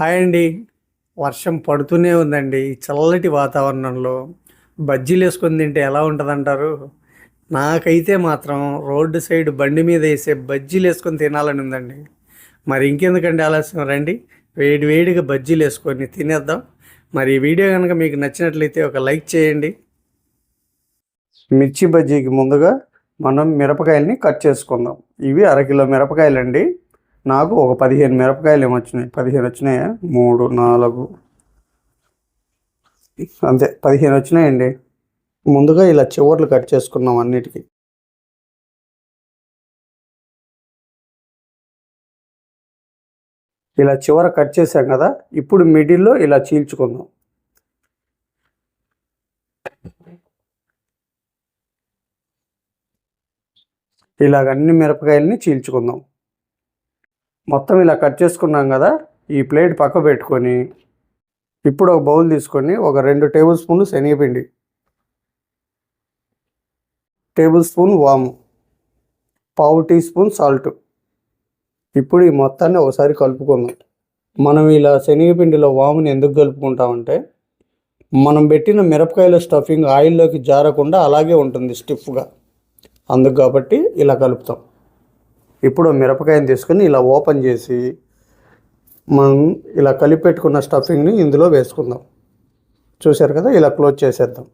Hi అండి. వర్షం పడుతూనే ఉందండి. చల్లటి వాతావరణంలో బజ్జీలు వేసుకొని తింటే ఎలా ఉంటుందంటారు? నాకైతే మాత్రం రోడ్డు సైడ్ బండి మీద వేసే బజ్జీలు వేసుకొని తినాలని ఉందండి. మరి ఇంకెందుకండి ఆలస్యం? రండి. వేడి వేడిగా బజ్జీలు వేసుకొని తినేద్దాం. మరి ఈ వీడియో కనుక మీకు నచ్చినట్లయితే ఒక లైక్ చేయండి. మిర్చి బజ్జీకి ముందుగా మనం మిరపకాయల్ని కట్ చేసుకుందాం. ఇవి అరకిలో మిరపకాయలండి. నాకు ఒక పదిహేను మిరపకాయలు ఏమొచ్చినాయి పదిహేను వచ్చినాయా? మూడు నాలుగు. అంతే పదిహేను వచ్చినాయండి. ముందుగా ఇలా చివర్లు కట్ చేసుకున్నాం అన్నిటికీ. ఇలా చివర కట్ చేసాం కదా ఇప్పుడు మిడిల్లో ఇలా చీల్చుకుందాం. ఇలాగ అన్ని మిరపకాయలని చీల్చుకుందాం. మొత్తం ఇలా కట్ చేసుకున్నాం కదా ఈ ప్లేట్ పక్క పెట్టుకొని ఇప్పుడు ఒక బౌల్ తీసుకొని ఒక రెండు టేబుల్ స్పూన్లు శనగపిండి. టేబుల్ స్పూన్ వాము పావు టీ స్పూన్ సాల్ట్. ఇప్పుడు ఈ మొత్తాన్ని ఒకసారి కలుపుకుందాం. మనం ఇలా శనగపిండిలో వాముని ఎందుకు కలుపుకుంటామంటే మనం పెట్టిన మిరపకాయల స్టఫింగ్ ఆయిల్లోకి జారకుండా అలాగే ఉంటుంది స్టిఫ్గా. అందుకు కాబట్టి ఇలా కలుపుతాం. ఇప్పుడు మిరపకాయని తీసుకొని ఇలా ఓపెన్ చేసి మనం ఇలా కలిపి పెట్టుకున్న స్టఫింగ్ని ఇందులో వేసుకుందాం. చూశారు కదా? ఇలా క్లోజ్ చేసేద్దాం.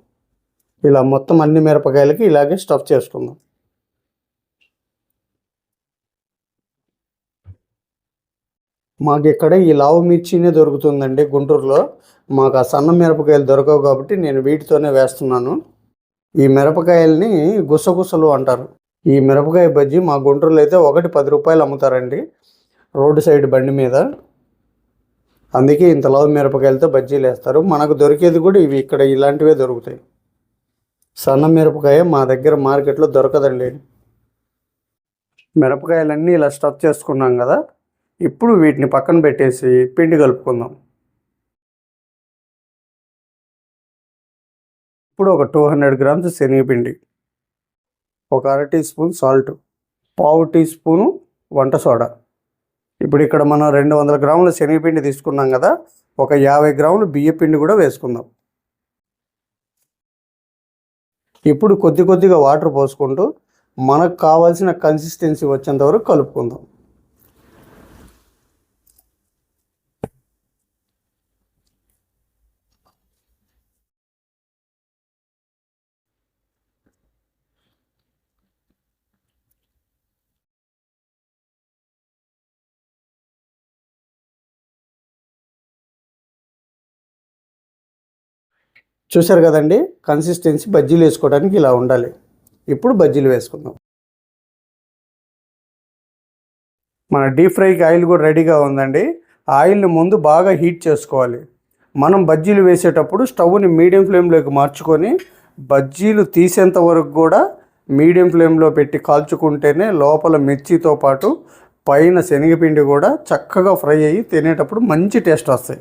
ఇలా మొత్తం అన్ని మిరపకాయలకి ఇలాగే స్టఫ్ చేసుకుందాం. మాకు ఇక్కడ ఈ లావు మిర్చినే దొరుకుతుందండి గుంటూరులో. మాకు ఆ సన్న మిరపకాయలు దొరకవు కాబట్టి నేను వీటితోనే వేస్తున్నాను. ఈ మిరపకాయల్ని గుసగుసలు అంటారు. ఈ మిరపకాయ బజ్జీ మా గుంటూరులో అయితే ఒకటి పది రూపాయలు అమ్ముతారండి. రోడ్డు సైడ్ బండి మీద. అందుకే ఇంత మిరపకాయలతో బజ్జీలు వేస్తారు. మనకు దొరికేది కూడా ఇవి ఇక్కడ ఇలాంటివే దొరుకుతాయి. సన్న మిరపకాయ మా దగ్గర మార్కెట్లో దొరకదండి. మిరపకాయలన్నీ ఇలా స్టఫ్ చేసుకున్నాం కదా ఇప్పుడు వీటిని పక్కన పెట్టేసి పిండి కలుపుకుందాం. ఇప్పుడు ఒక టూ హండ్రెడ్ గ్రామ్స్ శనగపిండి. ఒక అర టీ స్పూన్ సాల్ట్ పావు టీ స్పూను వంట సోడా. ఇప్పుడు ఇక్కడ మనం రెండు వందల గ్రాముల శనగపిండి తీసుకున్నాం కదా ఒక యాభై గ్రాములు బియ్యపిండి కూడా వేసుకుందాం. ఇప్పుడు కొద్ది కొద్దిగా వాటర్ పోసుకుంటూ మనకు కావాల్సిన కన్సిస్టెన్సీ వచ్చేంత వరకు కలుపుకుందాం. చూశారు కదండి? కన్సిస్టెన్సీ బజ్జీలు వేసుకోవడానికి ఇలా ఉండాలి. ఇప్పుడు బజ్జీలు వేసుకుందాం. మన డీప్ ఫ్రైకి ఆయిల్ కూడా రెడీగా ఉందండి. ఆయిల్ని ముందు బాగా హీట్ చేసుకోవాలి. మనం బజ్జీలు వేసేటప్పుడు స్టవ్ని మీడియం ఫ్లేమ్లోకి మార్చుకొని బజ్జీలు తీసేంత వరకు కూడా మీడియం ఫ్లేమ్లో పెట్టి కాల్చుకుంటేనే లోపల మిర్చితో పాటు పైన శనగపిండి కూడా చక్కగా ఫ్రై అయ్యి తినేటప్పుడు మంచి టేస్ట్ వస్తాయి.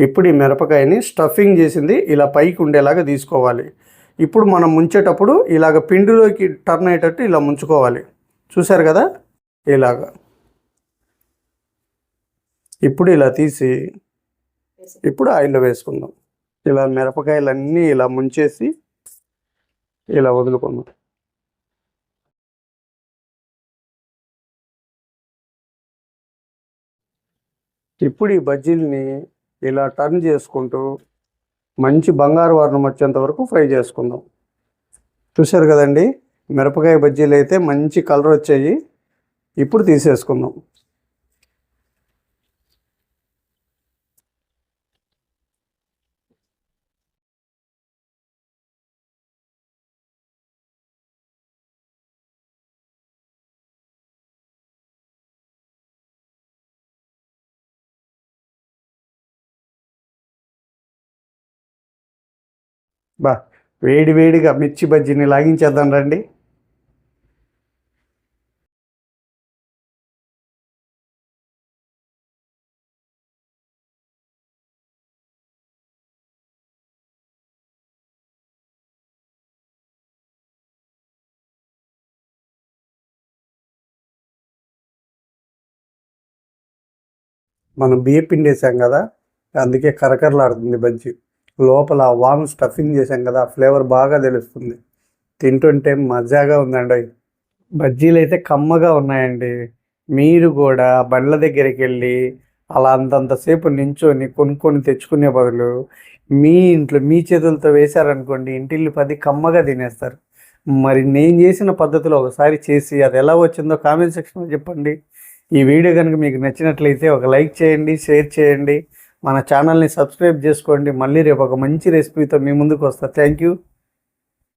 ఇప్పుడు ఈ మిరపకాయని స్టఫింగ్ చేసింది ఇలా పైకి ఉండేలాగా తీసుకోవాలి. ఇప్పుడు మనం ముంచేటప్పుడు ఇలాగ పిండిలోకి టర్న్ అయ్యేటట్టు ఇలా ముంచుకోవాలి. చూశారు కదా? ఇలాగ. ఇప్పుడు ఇలా తీసి ఇప్పుడు ఆయిల్లో వేసుకుందాం. ఇలా మిరపకాయలన్నీ ఇలా ముంచేసి ఇలా వదులుకుందాం. ఇప్పుడు ఈ బజ్జీల్ని ఇలా టర్న్ చేసుకుంటూ మంచి బంగారు వర్ణం వచ్చేంత వరకు ఫ్రై చేసుకుందాం. చూశారు కదండి? మిరపకాయ బజ్జీలు అయితే మంచి కలర్ వచ్చాయి. ఇప్పుడు తీసేసుకుందాం. బా వేడి వేడిగా మిర్చి బజ్జీని లాగించేద్దాం రండి. మనం బియ్యం పిండి వేసాం కదా అందుకే కరకరలాడుతుంది బజ్జీ. లోపల వామ్ స్టఫింగ్ చేసాం కదా ఫ్లేవర్ బాగా తెలుస్తుంది. తింటుంటే మజాగా ఉందండి. బజ్జీలు అయితే కమ్మగా ఉన్నాయండి. మీరు కూడా బండ్ల దగ్గరికి వెళ్ళి అలా అంతంతసేపు నించొని కొనుక్కొని తెచ్చుకునే బదులు మీ ఇంట్లో మీ చేతులతో వేశారనుకోండి ఇంటిల్లి పది కమ్మగా తినేస్తారు. మరి నేను చేసిన పద్ధతిలో ఒకసారి చేసి అది ఎలా వచ్చిందో కామెంట్ సెక్షన్లో చెప్పండి. ఈ వీడియో కనుక మీకు నచ్చినట్లయితే ఒక లైక్ చేయండి షేర్ చేయండి. మన ఛానల్ని సబ్స్క్రైబ్ చేసుకోండి. మళ్ళీ రేపు ఒక మంచి రెసిపీతో మీ ముందుకు వస్తా. Thank you